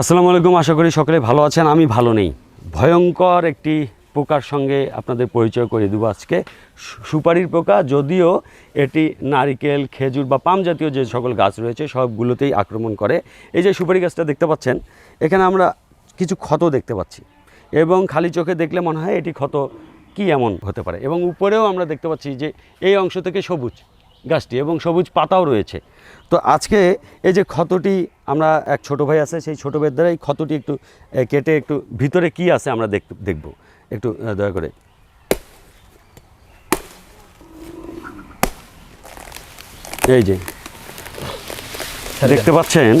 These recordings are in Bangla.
আসসালামু আলাইকুম, আশা করি সকলে ভালো আছেন, আমি ভালো নেই। ভয়ঙ্কর একটি পোকার সঙ্গে আপনাদের পরিচয় করে দেবো আজকে। সুপারির পোকা, যদিও এটি নারিকেল, খেজুর বা পাম জাতীয় যে সকল গাছ রয়েছে, সবগুলোতেই আক্রমণ করে। এই যে সুপারি গাছটা দেখতে পাচ্ছেন, এখানে আমরা কিছু ক্ষত দেখতে পাচ্ছি এবং খালি চোখে দেখলে মনে হয় এটি ক্ষত কি এমন হতে পারে। এবং উপরেও আমরা দেখতে পাচ্ছি যে এই অংশ থেকে সবুজ। গাছটি এবং সবুজ পাতাও রয়েছে। তো আজকে এই যে ক্ষতটি আমরা এক ছোট ভাই আছে, সেই ছোট ভাইয়ের দ্বারা এই ক্ষতটি একটু কেটে একটু ভিতরে কি আছে আমরা দেখ, দেখব। একটু দয়া করে। এই যে, দেখতে পাচ্ছেন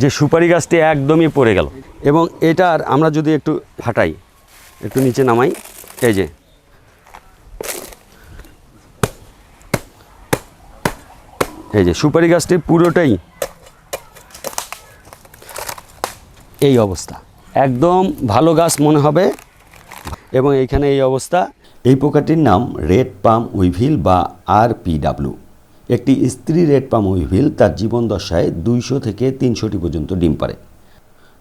যে সুপারি গাছটি একদমই পড়ে গেল। এবং এটার আমরা যদি একটু ফাটাই একটু নিচে নামাই, এই যে এই যে সুপারি গাছটি পুরোটাই এই অবস্থা। একদম ভালো গাছ মনে হবে। এবং এইখানে এই অবস্থা। এই পোকাটির নাম রেড পাম উইভিল বা আর ডাব্লু একটি স্ত্রী রেড পাম উইভিল তার জীবন দশায় দুইশো থেকে তিনশোটি পর্যন্ত ডিম পারে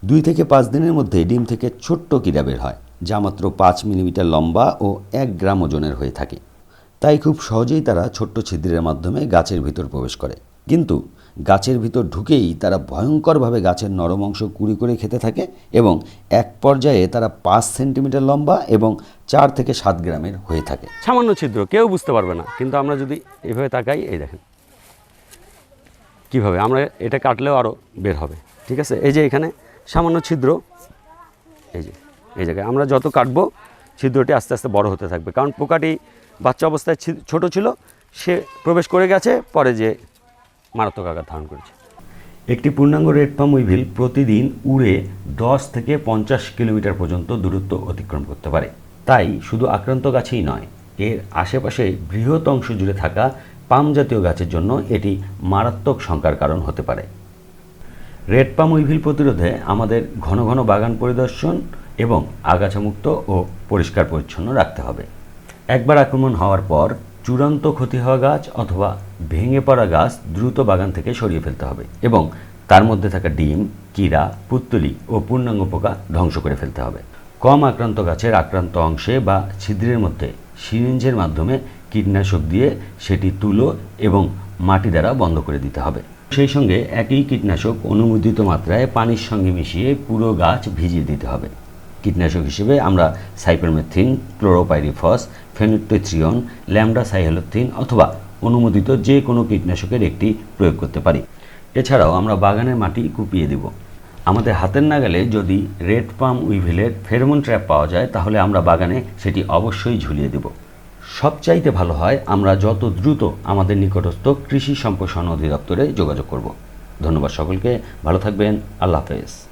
দুই থেকে পাঁচ দিনের মধ্যে ডিম থেকে ছোট্ট কিরা বের হয়, যা মাত্র পাঁচ মিলিমিটার লম্বা ও এক গ্রাম ওজনের হয়ে থাকে। তাই খুব সহজেই তারা ছোট্ট ছিদ্রের মাধ্যমে গাছের ভিতর প্রবেশ করে। কিন্তু গাছের ভিতর ঢুকেই তারা ভয়ঙ্করভাবে গাছের নরম অংশ কুড়ি করে খেতে থাকে এবং এক পর্যায়ে তারা পাঁচ সেন্টিমিটার লম্বা এবং চার থেকে সাত গ্রামের হয়ে থাকে। সামান্য ছিদ্র, কেউ বুঝতে পারবে না, কিন্তু আমরা যদি এভাবে তাকাই, এই দেখেন। কীভাবে? আমরা এটা কাটলেও আরও বের হবে, ঠিক আছে? এই যে এখানে সামান্য ছিদ্র, এই যে, এই জায়গায়। আমরা যত কাটবো ছিদ্রটি আস্তে আস্তে বড় হতে থাকবে। কারণ পোকাটি বাচ্চা অবস্থায় ছোট ছিল, সে প্রবেশ করে গেছে, পরে যে মারাত্মক আঘাত ধারণ করেছে। একটি পূর্ণাঙ্গ রেড পাম উইভিল প্রতিদিন উড়ে দশ থেকে পঞ্চাশ কিলোমিটার পর্যন্ত দূরত্ব অতিক্রম করতে পারে। তাই শুধু আক্রান্ত গাছেই নয়, এর আশেপাশে বৃহৎ অংশ জুড়ে থাকা পাম জাতীয় গাছের জন্য এটি মারাত্মক শঙ্কার কারণ হতে পারে। রেড পাম উইভিল প্রতিরোধে আমাদের ঘন ঘন বাগান পরিদর্শন এবং আগাছামুক্ত ও পরিষ্কার পরিচ্ছন্ন রাখতে হবে। একবার আক্রমণ হওয়ার পর চূড়ান্ত ক্ষতি হওয়া গাছ অথবা ভেঙে পড়া গাছ দ্রুত বাগান থেকে সরিয়ে ফেলতে হবে এবং তার মধ্যে থাকা ডিম কীরা পুত্তলি ও পূর্ণাঙ্গ পোকা ধ্বংস করে ফেলতে হবে। কম আক্রান্ত গাছের আক্রান্ত অংশে বা ছিদ্রের মধ্যে সিরিঞ্জের মাধ্যমে কীটনাশক দিয়ে সেটি তুলো এবং মাটি দ্বারা বন্ধ করে দিতে হবে। সেই সঙ্গে একই কীটনাশক অনুমোদিত মাত্রায় পানির সঙ্গে মিশিয়ে পুরো গাছ ভিজিয়ে দিতে হবে। কীটনাশক হিসেবে আমরা cypermethrin, chlorpyrifos fenitrothion lambda cyhalothrin অথবা অনুমোদিত যে কোনো কীটনাশকের একটি প্রয়োগ করতে পারি। এছাড়াও আমরা বাগানের মাটি কুপিয়ে দেব। আমাদের হাতের নাগালে যদি রেড পাম উইভিলের ফেরোমন ট্র্যাপ পাওয়া যায়, তাহলে আমরা বাগানে সেটি অবশ্যই ঝুলিয়ে দেব। সবচাইতে ভালো হয় আমরা যত দ্রুত আমাদের নিকটস্থ কৃষি সম্প্রসারণ অধিদপ্তরে যোগাযোগ করব। ধন্যবাদ সকলকে, ভালো থাকবেন, আল্লাহ হাফেজ।